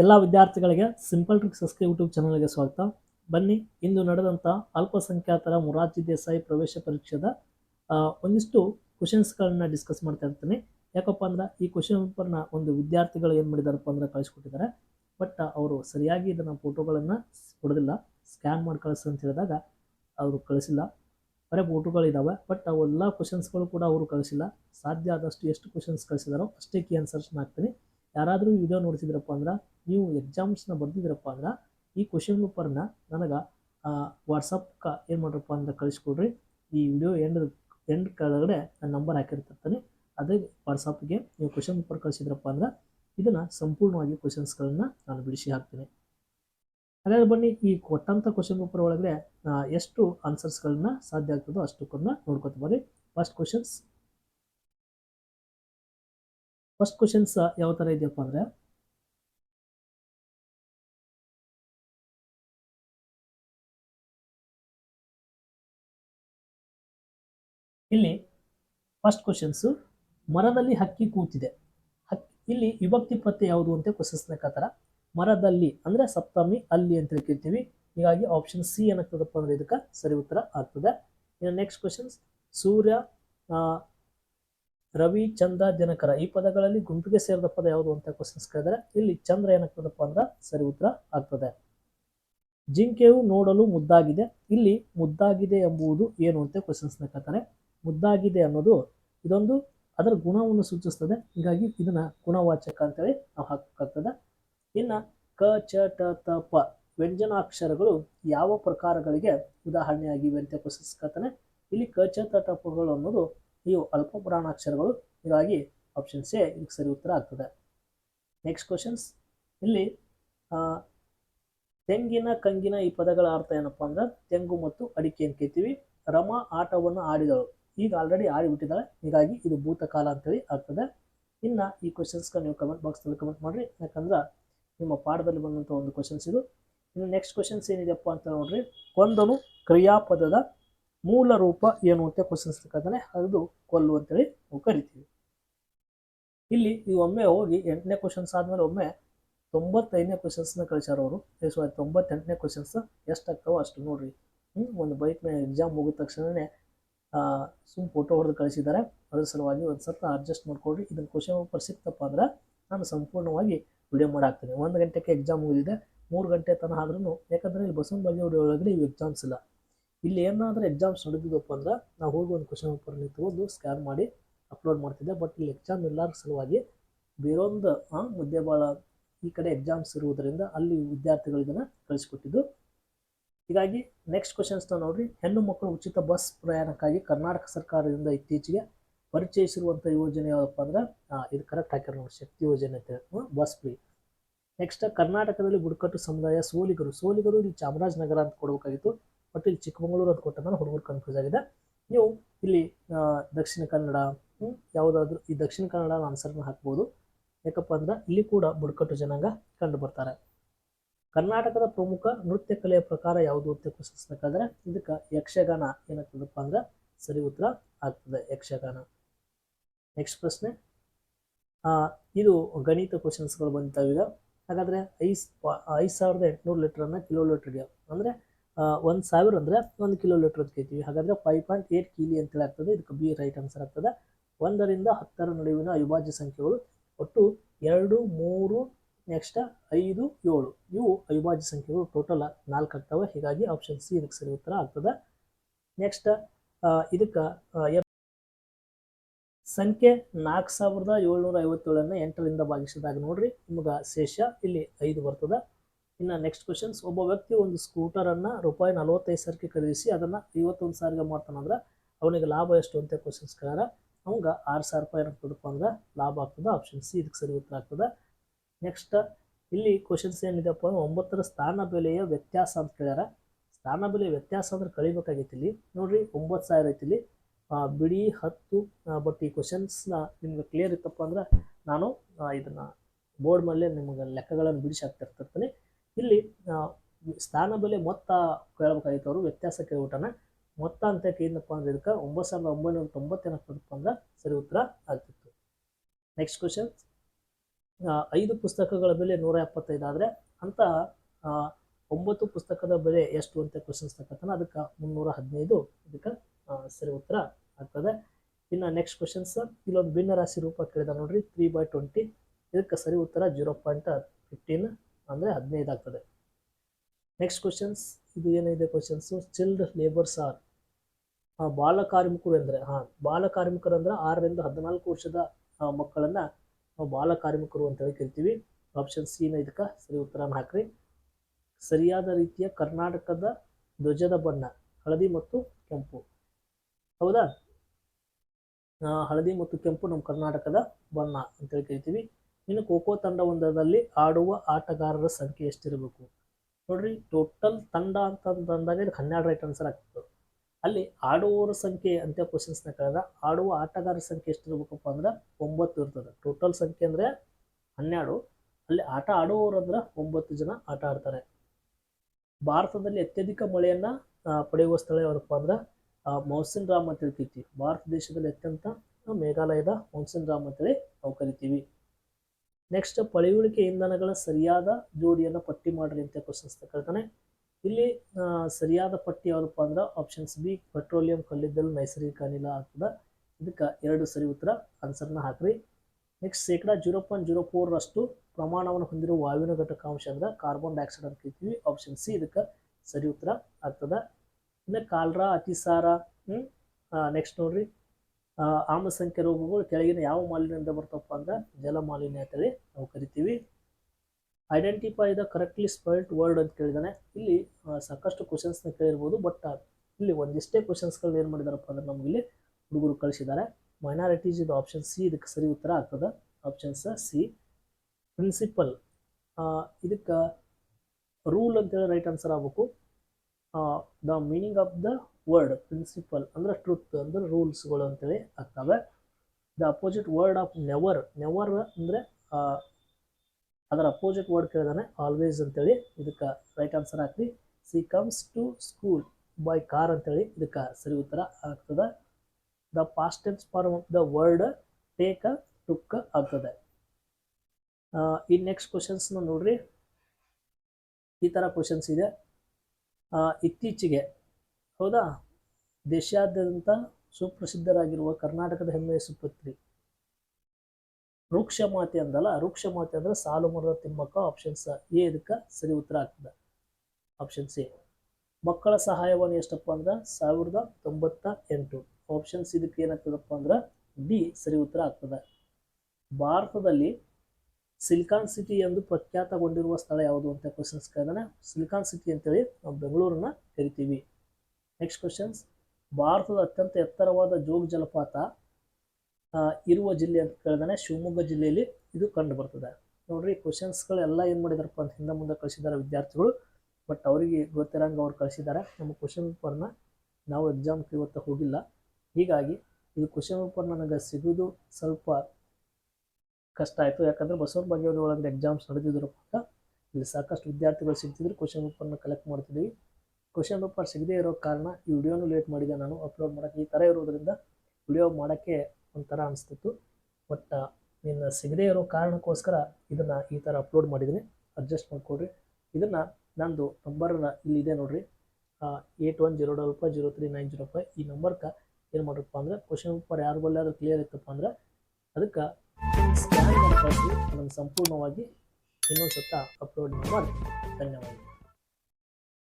ಎಲ್ಲ ವಿದ್ಯಾರ್ಥಿಗಳಿಗೆ simple tricks S K YouTube ಚಾನಲ್ಗೆ ಸ್ವಾಗತ. ಬನ್ನಿ, ಇಂದು ನಡೆದಂಥ ಅಲ್ಪಸಂಖ್ಯಾತರ ಮುರಾರ್ಜಿ ದೇಸಾಯಿ ಪ್ರವೇಶ ಪರೀಕ್ಷೆದ ಒಂದಿಷ್ಟು ಕ್ವಶನ್ಸ್ಗಳನ್ನ ಡಿಸ್ಕಸ್ ಮಾಡ್ತಾ ಇರ್ತೀನಿ. ಯಾಕಪ್ಪ ಅಂದ್ರೆ ಈ ಕ್ವಶನ್ ಪೇಪರ್ನ ಒಂದು ವಿದ್ಯಾರ್ಥಿಗಳು ಏನು ಮಾಡಿದಾರಪ್ಪ ಅಂದ್ರೆ ಕಳಿಸ್ಕೊಟ್ಟಿದ್ದಾರೆ. ಬಟ್ ಅವರು ಸರಿಯಾಗಿ ಇದನ್ನು ಫೋಟೋಗಳನ್ನು ಕೊಡೋದಿಲ್ಲ ಸ್ಕ್ಯಾನ್ ಮಾಡಿ ಕಳಿಸು ಅಂತ ಹೇಳಿದಾಗ ಅವರು ಕಳಿಸಿಲ್ಲ. ಬರೀ ಫೋಟೋಗಳಿದ್ದಾವೆ ಬಟ್ ಅವೆಲ್ಲ ಕ್ವಶನ್ಸ್ಗಳು ಕೂಡ ಅವರು ಕಳಿಸಿಲ್ಲ. ಸಾಧ್ಯ ಆದಷ್ಟು ಎಷ್ಟು ಕ್ವಶನ್ಸ್ ಕಳಿಸಿದಾರೋ ಅಷ್ಟೇ ಕೀ ಆನ್ಸರ್ಸ್ನ ಹಾಕ್ತೀನಿ. ಯಾರಾದರೂ ವಿಡಿಯೋ ನೋಡ್ತಿದ್ರಪ್ಪ ಅಂದ್ರೆ ನೀವು ಎಕ್ಸಾಮ್ಸ್ನ ಬರ್ದಿದ್ರಪ್ಪ ಅಂದ್ರೆ ಈ ಕ್ವಶನ್ ಪೇಪರ್ನ ನನಗೆ ವಾಟ್ಸಪ್ಗೆ ಏನು ಮಾಡ್ರಪ್ಪ ಅಂದ್ರೆ ಕಳಿಸ್ಕೊಡ್ರಿ. ಈ ವಿಡಿಯೋ ಎಂಡ್ ಎಂಡ್ ಕೆಳಗಡೆ ನನ್ನ ನಂಬರ್ ಹಾಕಿರ್ತಿರ್ತಾನೆ ಅದೇ ವಾಟ್ಸಪ್ಗೆ ನೀವು ಕ್ವಶನ್ ಪೇಪರ್ ಕಳಿಸಿದ್ರಪ್ಪ ಅಂದ್ರೆ ಇದನ್ನು ಸಂಪೂರ್ಣವಾಗಿ ಕ್ವಶನ್ಸ್ಗಳನ್ನ ನಾನು ಬಿಡಿಸಿ ಹಾಕ್ತೀನಿ. ಹಾಗಾದ್ರೆ ಬನ್ನಿ, ಈ ಕೊಟ್ಟಂಥ ಕ್ವಶನ್ ಪೇಪರ್ ಒಳಗಡೆ ಎಷ್ಟು ಆನ್ಸರ್ಸ್ಗಳನ್ನ ಸಾಧ್ಯ ಆಗ್ತದೋ ಅಷ್ಟಕ್ಕನ್ನ ನೋಡ್ಕೊತ ಬರ್ರಿ. ಫಸ್ಟ್ ಕ್ವಶನ್ಸ್ ಫಸ್ಟ್ ಕ್ವಶನ್ಸ್ ಯಾವ ಥರ ಇದೆಯಪ್ಪ ಅಂದರೆ? ಇಲ್ಲಿ ಫಸ್ಟ್ ಕ್ವಶನ್ಸು ಮರದಲ್ಲಿ ಹಕ್ಕಿ ಕೂತಿದೆ. ಹಕ್ಕಿ ಇಲ್ಲಿ ವಿಭಕ್ತಿ ಪ್ರತ್ಯಯ ಯಾವುದು ಅಂತ ಕ್ವಶನ್ಸ್ ಲೆಕ್ಕಾಚಾರ ಮರದಲ್ಲಿ ಅಂದರೆ ಸಪ್ತಮಿ, ಅಲ್ಲಿ ಅಂತ ಹೇಳ್ತಿರ್ತೀವಿ. ಹೀಗಾಗಿ ಆಪ್ಷನ್ ಸಿ ಏನಾಗ್ತದಪ್ಪ ಅಂದ್ರೆ ಇದಕ್ಕೆ ಸರಿ ಉತ್ತರ ಆಗ್ತದೆ. ಇನ್ನು ನೆಕ್ಸ್ಟ್ ಕ್ವಶನ್ಸ್ ಸೂರ್ಯ ರವಿ ಚಂದ್ರ ದಿನಕರ ಈ ಪದಗಳಲ್ಲಿ ಗುಂಪಿಗೆ ಸೇರಿದ ಪದ ಯಾವುದು ಅಂತ ಕ್ವಶನ್ಸ್ ಕೇಳಿದ್ರೆ ಇಲ್ಲಿ ಚಂದ್ರ ಏನಾಗ್ತದಪ್ಪ ಅಂದ್ರೆ ಸರಿ ಉತ್ತರ ಆಗ್ತದೆ. ಜಿಂಕೆಯು ನೋಡಲು ಮುದ್ದಾಗಿದೆ. ಇಲ್ಲಿ ಮುದ್ದಾಗಿದೆ ಎಂಬುದು ಏನು ಅಂತ ಕ್ವಶನ್ಸ್ ಕೇಳ್ತಾರೆ. ಮುದ್ದಾಗಿದೆ ಅನ್ನೋದು ಇದೊಂದು ಅದರ ಗುಣವನ್ನು ಸೂಚಿಸ್ತದೆ. ಹೀಗಾಗಿ ಇದನ್ನ ಗುಣವಾಚಕ ಅಂತೇಳಿ ನಾವು ಹಾಕಬೇಕಾಗ್ತದೆ ಇನ್ನು ಕ, ಚ, ಟ, ತ, ಪ ವ್ಯಂಜನಾಕ್ಷರಗಳು ಯಾವ ಪ್ರಕಾರಗಳಿಗೆ ಉದಾಹರಣೆಯಾಗಿವೆ ಅಂತ ಕ್ವಶನ್ಸ್ ಕೇಳ್ತಾನೆ. ಇಲ್ಲಿ ಕ, ಚ, ತ ಪಗಳು ಅನ್ನೋದು ಇವು ಅಲ್ಪ ಪುರಾಣಾಕ್ಷರಗಳು ಹೀಗಾಗಿ ಆಪ್ಷನ್ ಸಿ ಇದಕ್ಕೆ ಸರಿ ಉತ್ತರ ಆಗ್ತದೆ. ನೆಕ್ಸ್ಟ್ ಕ್ವಶನ್ಸ್ ಇಲ್ಲಿ ತೆಂಗಿನ ಕಂಗಿನ ಈ ಪದಗಳ ಅರ್ಥ ಏನಪ್ಪಾ ಅಂದ್ರೆ ತೆಂಗು ಮತ್ತು ಅಡಿಕೆ ಅಂತ ಕೇಳ್ತೀವಿ. ರಮ ಆಟವನ್ನು ಆಡಿದಳು. ಈಗ ಆಲ್ರೆಡಿ ಆಡಿಬಿಟ್ಟಿದ್ದಾಳೆ ಹೀಗಾಗಿ ಇದು ಭೂತಕಾಲ ಅಂತೇಳಿ ಆಗ್ತದೆ. ಇನ್ನು ಈ ಕ್ವಶನ್ಸ್ಗೆ ನೀವು ಕಮೆಂಟ್ ಬಾಕ್ಸ್ನಲ್ಲಿ ಕಮೆಂಟ್ ಮಾಡಿರಿ. ಯಾಕಂದ್ರೆ ನಿಮ್ಮ ಪಾಠದಲ್ಲಿ ಬಂದಂಥ ಒಂದು ಕ್ವಶನ್ಸ್ ಇದು. ಇನ್ನು ನೆಕ್ಸ್ಟ್ ಕ್ವಶನ್ಸ್ ಏನಿದೆಯಪ್ಪ ಅಂತ ನೋಡ್ರಿ. ಕೊಂದನು ಕ್ರಿಯಾಪದದ ಮೂಲ ರೂಪ ಏನು ಅಂತ ಕ್ವಶನ್ಸ್ ಬೇಕಾದ್ರೆ ಅದು ಕೊಲ್ಲು ಅಂತೇಳಿ ನಾವು ಕರಿತೀವಿ. ಇಲ್ಲಿ ಈ ಒಮ್ಮೆ ಹೋಗಿ ಎಂಟನೇ ಕ್ವಶನ್ಸ್ ಆದಮೇಲೆ ಒಮ್ಮೆ ತೊಂಬತ್ತೈದನೇ ಕ್ವಶನ್ಸ್ನ ಕಳಿಸ್ಯಾರ ಅವರು. ಸೊ ತೊಂಬತ್ತೆಂಟನೇ ಕ್ವಶನ್ಸ್ ಎಷ್ಟಾಗ್ತಾವೋ ಅಷ್ಟು ನೋಡ್ರಿ. ಹ್ಞೂ ಒಂದು ಬೈಕ್ನ ಎಕ್ಸಾಮ್ ಮುಗಿದ ತಕ್ಷಣವೇ ಸುಮ್ ಫೋಟೋ ಹೊಡೆದು ಕಳಿಸಿದ್ದಾರೆ. ಅದ್ರ ಸಲುವಾಗಿ ಒಂದು ಸ್ವಲ್ಪ ಅಡ್ಜಸ್ಟ್ ಮಾಡ್ಕೊಡ್ರಿ ಇದನ್ನ ಕ್ವಶನ್ ಪೇಪರ್ ಸಿಕ್ತಪ್ಪ ಅಂದ್ರೆ ನಾನು ಸಂಪೂರ್ಣವಾಗಿ ವಿಡಿಯೋ ಮಾಡಾಕ್ತೀನಿ ಒಂದು ಗಂಟೆಗೆ ಎಕ್ಸಾಮ್ ಮುಗಿದಿದೆ, ಮೂರು ಗಂಟೆ ತನಕ ಆದ್ರೂ ಯಾಕಂದರೆ ಇಲ್ಲಿ ಬಸವನ ಬಾಗೇವಾಡಿ ಒಳಗಡೆ ಇವು ಎಕ್ಸಾಮ್ಸ್ ಇಲ್ಲ. ಇಲ್ಲಿ ಏನಾದರೂ ಎಕ್ಸಾಮ್ಸ್ ನಡೆದಿದ್ದಪ್ಪ ಅಂದ್ರೆ ನಾವು ಹೋಗಿ ಒಂದು ಕ್ವಶನ್ ಪೇಪರ್ನ ತಗೊಂಡು ಸ್ಕ್ಯಾನ್ ಮಾಡಿ ಅಪ್ಲೋಡ್ ಮಾಡ್ತಿದ್ದೆ. ಬಟ್ ಇಲ್ಲಿ ಎಕ್ಸಾಮ್ ಇಲ್ಲಾರ ಸಲುವಾಗಿ ಬೇರೊಂದು ಮುದ್ದೆ ಭಾಳ ಈ ಕಡೆ ಎಕ್ಸಾಮ್ಸ್ ಇರುವುದರಿಂದ ಅಲ್ಲಿ ವಿದ್ಯಾರ್ಥಿಗಳು ಇದನ್ನು ಕಳಿಸ್ಕೊಟ್ಟಿದ್ದು. ಹೀಗಾಗಿ ನೆಕ್ಸ್ಟ್ ಕ್ವಶನ್ಸ್ನ ನೋಡ್ರಿ. ಹೆಣ್ಣು ಮಕ್ಕಳು ಉಚಿತ ಬಸ್ ಪ್ರಯಾಣಕ್ಕಾಗಿ ಕರ್ನಾಟಕ ಸರ್ಕಾರದಿಂದ ಇತ್ತೀಚೆಗೆ ಪರಿಚಯಿಸಿರುವಂಥ ಯೋಜನೆ ಯಾವುದಪ್ಪ ಅಂದ್ರೆ ಇದು ಕರೆಕ್ಟ್ ಹಾಕ್ಯಾರ ನೋಡಿ ಶಕ್ತಿ ಯೋಜನೆ ಅಂತ ಬಸ್ ಫ್ರೀ ನೆಕ್ಸ್ಟ್ ಕರ್ನಾಟಕದಲ್ಲಿ ಬುಡಕಟ್ಟು ಸಮುದಾಯ ಸೋಲಿಗರು. ಸೋಲಿಗರು ಇಲ್ಲಿ ಚಾಮರಾಜನಗರ ಅಂತ ಕೊಡಬೇಕಾಗಿತ್ತು. ಬಟ್ ಇಲ್ಲಿ ಚಿಕ್ಕಮಗಳೂರು ಅದು ಕೊಟ್ಟ ಹುಡುಗರು ಕನ್ಫ್ಯೂಸ್ ಆಗಿದೆ. ನೀವು ಇಲ್ಲಿ ದಕ್ಷಿಣ ಕನ್ನಡ ಯಾವುದಾದ್ರೂ ಈ ದಕ್ಷಿಣ ಕನ್ನಡ ಆನ್ಸರ್ನ ಹಾಕ್ಬೋದು. ಯಾಕಪ್ಪ ಅಂದ್ರೆ ಇಲ್ಲಿ ಕೂಡ ಬುಡಕಟ್ಟು ಜನಾಂಗ ಕಂಡು ಬರ್ತಾರೆ. ಕರ್ನಾಟಕದ ಪ್ರಮುಖ ನೃತ್ಯ ಕಲೆಯ ಪ್ರಕಾರ ಯಾವುದು ಅಂತ ಪ್ರಶ್ನಿಸ್ಬೇಕಾದ್ರೆ ಬೇಕಾದ್ರೆ ಇದಕ್ಕೆ ಯಕ್ಷಗಾನ ಏನಾಗ್ತದಪ್ಪ ಅಂದ್ರೆ ಸರಿ ಉತ್ತರ ಆಗ್ತದೆ, ಯಕ್ಷಗಾನ. ನೆಕ್ಸ್ಟ್ ಪ್ರಶ್ನೆ. ಇದು ಗಣಿತ ಕ್ವಶನ್ಸ್ಗಳು ಬಂದಿದ್ದಾವೀಗ. ಹಾಗಾದ್ರೆ ಐಸ್ ಐದು ಸಾವಿರದ ಎಂಟುನೂರು ಲೀಟ್ರನ್ನ ಕಿಲೋ ಲೀಟರ್ ಅಂದರೆ ಒಂದು ಸಾವಿರ ಅಂದರೆ ಒಂದು ಕಿಲೋ ಲೀಟರ್ ಅಂತ ಕೇಳ್ತೀವಿ ಹಾಗಾದರೆ ಫೈವ್ ಪಾಯಿಂಟ್ ಏಯ್ಟ್ ಕಿಲಿ ಅಂತೇಳಿ ಆಗ್ತದೆ ಇದಕ್ಕೆ ಬಿ ರೈಟ್ ಆನ್ಸರ್ ಆಗ್ತದೆ. ಒಂದರಿಂದ ಹತ್ತರ ನಡುವಿನ ಅವಿಭಾಜ್ಯ ಸಂಖ್ಯೆಗಳು ಒಟ್ಟು ಎರಡು, ಮೂರು ನೆಕ್ಸ್ಟ್ ಐದು, ಏಳು. ಇವು ಅವಿಭಾಜ್ಯ ಸಂಖ್ಯೆಗಳು ಟೋಟಲ್ ನಾಲ್ಕು ಆಗ್ತವೆ. ಹೀಗಾಗಿ ಆಪ್ಷನ್ ಸಿ ಇದಕ್ಕೆ ಸರಿ ಉತ್ತರ ಆಗ್ತದೆ. ನೆಕ್ಸ್ಟ್ ಇದಕ್ಕೆ ಸಂಖ್ಯೆ ನಾಲ್ಕು ಸಾವಿರದ ಏಳ್ನೂರ ಐವತ್ತೇಳನ್ನು ಎಂಟರಿಂದ ಭಾಗಿಸಿದಾಗ ನೋಡ್ರಿ, ನಿಮಗೆ ಶೇಷ ಇಲ್ಲಿ ಐದು ಬರ್ತದೆ. ಇನ್ನು ನೆಕ್ಸ್ಟ್ ಕ್ವಶನ್ಸ್ ಒಬ್ಬ ವ್ಯಕ್ತಿ ಒಂದು ಸ್ಕೂಟರನ್ನು ರೂಪಾಯಿ ನಲವತ್ತೈದು ಸಾವಿರಕ್ಕೆ ಖರೀದಿಸಿ ಅದನ್ನು ಐವತ್ತೊಂದು ಸಾವಿರಗೆ ಮಾಡ್ತಾನಂದ್ರೆ ಅವನಿಗೆ ಲಾಭ ಎಷ್ಟು ಅಂತ ಕ್ವಶನ್ಸ್ ಕೇಳ್ಯಾರ ಅವಂಗೆ ಆರು ಸಾವಿರ ರೂಪಾಯಿ ಕೊಡಪ್ಪ ಅಂದ್ರೆ ಲಾಭ ಆಗ್ತದೆ ಆಪ್ಷನ್ ಸಿ ಇದಕ್ಕೆ ಸರಿ ಉತ್ತರ ಆಗ್ತದೆ. ನೆಕ್ಸ್ಟ್ ಇಲ್ಲಿ ಕ್ವಶನ್ಸ್ ಏನಿದೆಪ್ಪ ಅಂದ್ರೆ ಒಂಬತ್ತರ ಸ್ಥಾನ ಬೆಲೆಯ ವ್ಯತ್ಯಾಸ ಅಂತ ಕೇಳ್ಯಾರ. ಸ್ಥಾನ ಬೆಲೆ ವ್ಯತ್ಯಾಸ ಅಂದ್ರೆ ಕಳಿಬೇಕಾಗೈತಿ ಇಲ್ಲಿ. ನೋಡ್ರಿ, ಒಂಬತ್ತು ಸಾವಿರ ಐತಿ ಇಲ್ಲಿ. ಬಿಡಿ, ಹತ್ತು ಬಟ್ ಈ ಕ್ವಶನ್ಸ್ನ ನಿಮ್ಗೆ ಕ್ಲಿಯರ್ ಇತ್ತಪ್ಪ ಅಂದ್ರೆ ನಾನು ಇದನ್ನ ಬೋರ್ಡ್ ಮೇಲೆ ನಿಮಗೆ ಲೆಕ್ಕಗಳನ್ನು ಬಿಡಿಸಿ ಹಾಕ್ತಿರ್ತಿರ್ತೀನಿ ಇಲ್ಲಿ ಸ್ಥಾನ ಬೆಲೆ ಮೊತ್ತ ಕೇಳಬೇಕಾಗಿತ್ತು ಅವರು ವ್ಯತ್ಯಾಸ ಕೇಳ್ಬಿಟ್ಟನ ಮೊತ್ತ ಅಂತ ಏನಪ್ಪ ಅಂದ್ರೆ ಇದಕ್ಕೆ ಒಂಬತ್ತು ಸಾವಿರದ ಒಂಬೈನೂರ ತೊಂಬತ್ತೇನಾಗ್ತದಪ್ಪ ಅಂದ್ರೆ ಸರಿ ಉತ್ತರ ಆಗ್ತಿತ್ತು. ನೆಕ್ಸ್ಟ್ ಕ್ವಶನ್ ಐದು ಪುಸ್ತಕಗಳ ಬೆಲೆ ನೂರ ಎಪ್ಪತ್ತೈದು ಆದರೆ ಅಂತಹ ಒಂಬತ್ತು ಪುಸ್ತಕದ ಬೆಲೆ ಎಷ್ಟು ಅಂತ ಕ್ವಶನ್ಸ್ ತಕ್ಕಂತಾನೆ ಅದಕ್ಕೆ ಮುನ್ನೂರ ಹದಿನೈದು ಇದಕ್ಕೆ ಸರಿ ಉತ್ತರ ಆಗ್ತದೆ. ಇನ್ನು ನೆಕ್ಸ್ಟ್ ಕ್ವಶನ್ಸ್ ಇಲ್ಲೊಂದು ಭಿನ್ನ ರಾಶಿ ರೂಪ ಕೇಳಿದ ನೋಡ್ರಿ ತ್ರೀ ಬೈ ಟ್ವೆಂಟಿ ಇದಕ್ಕೆ ಸರಿ ಉತ್ತರ ಜೀರೋ ಪಾಯಿಂಟ್ ಫಿಫ್ಟೀನ್ ಅಂದರೆ ಹದಿನೈದು ಆಗ್ತದೆ. ನೆಕ್ಸ್ಟ್ ಕ್ವಶನ್ಸ್ ಇದು ಏನಿದೆ ಕ್ವಶನ್ಸು ಚಿಲ್ಡ್ ಲೇಬರ್ಸ್ ಆರ್ ಬಾಲ ಕಾರ್ಮಿಕರು ಅಂದರೆ, ಹಾಂ ಬಾಲ ಕಾರ್ಮಿಕರು ಅಂದ್ರೆ ಆರರಿಂದ ಹದಿನಾಲ್ಕು ವರ್ಷದ ಮಕ್ಕಳನ್ನು ಮಕ್ಕಳನ್ನ ನಾವು ಬಾಲ ಕಾರ್ಮಿಕರು ಅಂತೇಳಿ ಕರಿತೀವಿ. ಆಪ್ಷನ್ ಸಿನ ಇದಕ್ಕೆ ಸರಿ ಉತ್ತರನ ಹಾಕ್ರಿ. ಸರಿಯಾದ ರೀತಿಯ ಕರ್ನಾಟಕದ ಧ್ವಜದ ಬಣ್ಣ, ಹಳದಿ ಮತ್ತು ಕೆಂಪು. ಹೌದಾ? ಹಳದಿ ಮತ್ತು ಕೆಂಪು ನಮ್ಮ ಕರ್ನಾಟಕದ ಬಣ್ಣ ಅಂತೇಳಿ ಕರಿತೀವಿ. ಇನ್ನು ಖೋಖೋ ತಂಡವೊಂದರಲ್ಲಿ ಆಡುವ ಆಟಗಾರರ ಸಂಖ್ಯೆ ಎಷ್ಟಿರಬೇಕು? ನೋಡ್ರಿ ಟೋಟಲ್ ತಂಡ ಅಂತ ಅಂದಾಗ ಇದಕ್ಕೆ ಹನ್ನೆರಡು ರೈಟ್ ಆನ್ಸರ್ ಆಗ್ತದೆ ಅಲ್ಲಿ ಆಡುವವರ ಸಂಖ್ಯೆ ಅಂತ ಕ್ವಶನ್ಸ್ನ ಕೇಳಿದ ಆಡುವ ಆಟಗಾರರ ಸಂಖ್ಯೆ ಎಷ್ಟಿರಬೇಕಪ್ಪ ಅಂದ್ರೆ ಒಂಬತ್ತು ಇರ್ತದೆ. ಟೋಟಲ್ ಸಂಖ್ಯೆ ಅಂದರೆ ಹನ್ನೆರಡು. ಅಲ್ಲಿ ಆಟ ಆಡುವವರು ಅಂದ್ರೆ ಒಂಬತ್ತು ಜನ ಆಟ ಆಡ್ತಾರೆ. ಭಾರತದಲ್ಲಿ ಅತ್ಯಧಿಕ ಮಳೆಯನ್ನ ಪಡೆಯುವ ಸ್ಥಳ ಯಾವುದಪ್ಪ ಅಂದ್ರೆ ಮೌಸಿನ್ ರಾಮ್ ಅಂತ ಕರಿತೀವಿ ಭಾರತ ದೇಶದಲ್ಲಿ ಅತ್ಯಂತ ಮೇಘಾಲಯದ ಮೌನ್ಸಿನ್ ರಾಮ್ ಅಂತೇಳಿ ನಾವು ಕರಿತೀವಿ. ನೆಕ್ಸ್ಟ್ ಪಳೆಯುಳಿಕೆ ಇಂಧನಗಳ ಸರಿಯಾದ ಜೋಡಿಯನ್ನು ಪಟ್ಟಿ ಮಾಡ್ರಿ ಅಂತ ಕ್ವಶನ್ಸ್ ಕೇಳ್ತಾನೆ. ಇಲ್ಲಿ ಸರಿಯಾದ ಪಟ್ಟಿ ಯಾವುದಪ್ಪ ಅಂದ್ರೆ ಆಪ್ಷನ್ಸ್ ಬಿ ಪೆಟ್ರೋಲಿಯಂ ಕಲ್ಲಿದ್ದಲು ನೈಸರ್ಗಿಕ ಅನಿಲ ಆಗ್ತದೆ. ಇದಕ್ಕೆ ಎರಡು ಸರಿ ಉತ್ತರ ಆನ್ಸರ್ನ ಹಾಕ್ರಿ. ನೆಕ್ಸ್ಟ್ ಶೇಕಡಾ ಜೀರೋ ಪಾಯಿಂಟ್ ಜೀರೋ ಫೋರಷ್ಟು ಪ್ರಮಾಣವನ್ನು ಹೊಂದಿರುವ ವಾಯುವಿನ ಘಟಕಾಂಶ ಅಂದ್ರೆ ಕಾರ್ಬನ್ ಡೈಆಕ್ಸೈಡ್ ಅಂತ ಕರಿತೀವಿ ಆಪ್ಷನ್ ಸಿ ಇದಕ್ಕೆ ಸರಿ ಉತ್ತರ ಆಗ್ತದೆ. ಇನ್ನು ಕಾಲ್ರಾ, ಅತಿಸಾರ ನೆಕ್ಸ್ಟ್ ನೋಡ್ರಿ. ಆಮ್ಲಸಂಖ್ಯೆ ರೋಗಗಳು ಕೆಳಗಿನ ಯಾವ ಮಾಲಿನ್ಯದಿಂದ ಬರ್ತಪ್ಪ ಅಂದ್ರೆ ಜಲ ಮಾಲಿನ್ಯ ಅಂತೇಳಿ ನಾವು ಕರಿತೀವಿ. Identify the correctly spelled word ಅಂತ ಕೇಳಿದಾನೆ. ಇಲ್ಲಿ ಸಾಕಷ್ಟು ಕ್ವಶನ್ಸ್ನ ಕೇಳಿರ್ಬೋದು ಬಟ್ ಇಲ್ಲಿ ಒಂದಿಷ್ಟೇ ಕ್ವಶನ್ಸ್ಗಳನ್ನ ಏನು ಮಾಡಿದಾರಪ್ಪ ಅಂದ್ರೆ ನಮ್ಗೆ ಇಲ್ಲಿ ಹುಡುಗರು ಕಳಿಸಿದ್ದಾರೆ. ಮೈನಾರಿಟೀಸ್ ಇದು ಆಪ್ಷನ್ ಸಿ ಇದಕ್ಕೆ ಸರಿ ಉತ್ತರ ಆಗ್ತದೆ. ಆಪ್ಷನ್ಸ್ ಸಿ ಪ್ರಿನ್ಸಿಪಲ್ ಇದಕ್ಕೆ ರೂಲ್ ಅಂತೇಳಿ ರೈಟ್ ಆನ್ಸರ್ ಆಗಬೇಕು. The meaning of the word principle ಅಂದ್ರೆ ಟ್ರುತ್ ಅಂದ್ರೆ ರೂಲ್ಸ್ಗಳು ಅಂತೇಳಿ ಆಗ್ತವೆ. The opposite word of never never ಅಂದರೆ ಅದರ ಅಪೋಸಿಟ್ ವರ್ಡ್ ಕೇಳಿದಾನೆ ಆಲ್ವೇಸ್ ಅಂತೇಳಿ ಇದಕ್ಕೆ ರೈಟ್ ಆನ್ಸರ್ ಹಾಕ್ರಿ. C comes to school by car ಅಂತೇಳಿ ಇದಕ್ಕೆ ಸರಿ ಉತ್ತರ ಆಗ್ತದೆ. The past tense form of the word take took ಆಗ್ತದೆ. ಈ ನೆಕ್ಸ್ಟ್ ಕ್ವಶನ್ಸ್ನ ನೋಡ್ರಿ. ಈ ಥರ ಕ್ವಶನ್ಸ್ ಇದೆ. ಇತ್ತೀಚೆಗೆ ಹೌದಾ? ದೇಶಾದ್ಯಂತ ಸುಪ್ರಸಿದ್ಧರಾಗಿರುವ ಕರ್ನಾಟಕದ ಹೆಮ್ಮೆಯ ಸುಪುತ್ರಿ. ವೃಕ್ಷ ಮಾತೆ ಅಂದಲ್ಲ ವೃಕ್ಷ ಮಾತೆ ಅಂದ್ರೆ ಸಾಲು ಮರದ ತಿಮ್ಮಕ್ಕ ಆಪ್ಷನ್ಸ್ ಎ ಇದಕ್ಕೆ ಸರಿ ಉತ್ತರ ಆಗ್ತದ. Option C. ಮಕ್ಕಳ ಸಹಾಯವಾಣಿ ಎಷ್ಟಪ್ಪ ಅಂದ್ರೆ ಸಾವಿರದ ತೊಂಬತ್ತ ಎಂಟು. ಆಪ್ಷನ್ಸ್ ಇದಕ್ಕೆ ಏನಾಗ್ತದಪ್ಪ ಅಂದ್ರೆ ಡಿ ಸರಿ ಉತ್ತರ ಆಗ್ತದೆ. ಭಾರತದಲ್ಲಿ ಸಿಲಿಕಾನ್ ಸಿಟಿ ಎಂದು ಪ್ರಖ್ಯಾತಗೊಂಡಿರುವ ಸ್ಥಳ ಯಾವುದು ಅಂತ ಕ್ವಶನ್ಸ್ ಕೇಳಿದಾನೆ ಸಿಲಿಕಾನ್ ಸಿಟಿ ಅಂತೇಳಿ ನಾವು ಬೆಂಗಳೂರನ್ನ ಕರಿತೀವಿ. ನೆಕ್ಸ್ಟ್ ಕ್ವಶನ್ಸ್ ಭಾರತದ ಅತ್ಯಂತ ಎತ್ತರವಾದ ಜೋಗ ಜಲಪಾತ ಇರುವ ಜಿಲ್ಲೆ ಅಂತ ಕೇಳಿದಾನೆ. ಶಿವಮೊಗ್ಗ ಜಿಲ್ಲೆಯಲ್ಲಿ ಇದು ಕಂಡು ಬರ್ತದೆ ನೋಡ್ರಿ ಕ್ವಶನ್ಸ್ಗಳೆಲ್ಲ ಏನು ಮಾಡಿದಾರಪ್ಪ ಅಂತ ಹಿಂದೆ ಮುಂದೆ ಕಳಿಸಿದ್ದಾರೆ ವಿದ್ಯಾರ್ಥಿಗಳು. ಬಟ್ ಅವರಿಗೆ ಗೊತ್ತಿರಂಗ ಅವ್ರು ಕಳಿಸಿದ್ದಾರೆ. ನಮ್ಮ ಕ್ವಶನ್ ಪೇಪರ್ನ ನಾವು ಎಕ್ಸಾಮ್ಗೆ ಇವತ್ತು ಹೋಗಿಲ್ಲ. ಹೀಗಾಗಿ ಇದು ಕ್ವಶನ್ ಪೇಪರ್ ನನಗೆ ಸಿಗೋದು ಸ್ವಲ್ಪ ಕಷ್ಟ ಆಯಿತು. ಯಾಕಂದರೆ ಬಸವನ ಭಾಗ್ಯದ ಒಳಗೆ ಎಕ್ಸಾಮ್ಸ್ ನಡೆದಿದ್ರು ಕೂಡ ಇಲ್ಲಿ ಸಾಕಷ್ಟು ವಿದ್ಯಾರ್ಥಿಗಳು ಸಿಗ್ತಿದ್ರು. ಕ್ವಶನ್ ಪೇಪರ್ನ ಕಲೆಕ್ಟ್ ಮಾಡ್ತಿದ್ದೀವಿ ಕ್ವಶನ್ ಪೇಪರ್ ಸಿಗದೇ ಇರೋ ಕಾರಣ ಈ ವಿಡಿಯೋನು ಲೇಟ್ ಮಾಡಿದೆ. ನಾನು ಅಪ್ಲೋಡ್ ಮಾಡೋಕ್ಕೆ ಈ ಥರ ಇರೋದ್ರಿಂದ ವಿಡಿಯೋ ಮಾಡೋಕ್ಕೆ ಒಂಥರ ಅನಿಸ್ತಿತ್ತು. ಬಟ್ ನಿನ್ನ ಸಿಗದೇ ಇರೋ ಕಾರಣಕ್ಕೋಸ್ಕರ ಇದನ್ನು ಈ ಥರ ಅಪ್ಲೋಡ್ ಮಾಡಿದ್ದೀನಿ. ಅಡ್ಜಸ್ಟ್ ಮಾಡಿಕೊಡ್ರಿ ಇದನ್ನು ನಂದು ನಂಬರ್ ಇಲ್ಲಿದೆ ನೋಡಿರಿ. Eight one zero double five zero three nine zero five ಈ ನಂಬರ್ಗೆ ಏನು ಮಾಡಿರಪ್ಪ ಅಂದ್ರೆ ಕ್ವಶನ್ ಪೇಪರ್ ಯಾರು ಬಲ್ಲಾದ್ರೂ ಕ್ಲಿಯರ್ ಇತ್ತಪ್ಪ ಅಂದ್ರೆ ಅದಕ್ಕೆ ಸ್ಕ್ಯಾನ್ ಮಾಡಿ ಕಳಿಸಿ ಅದನ್ನು ಸಂಪೂರ್ಣವಾಗಿ ಇನ್ನೊಂದು ಸತ ಅಪ್ಲೋಡ್ ಮಾಡಿ. ಧನ್ಯವಾದ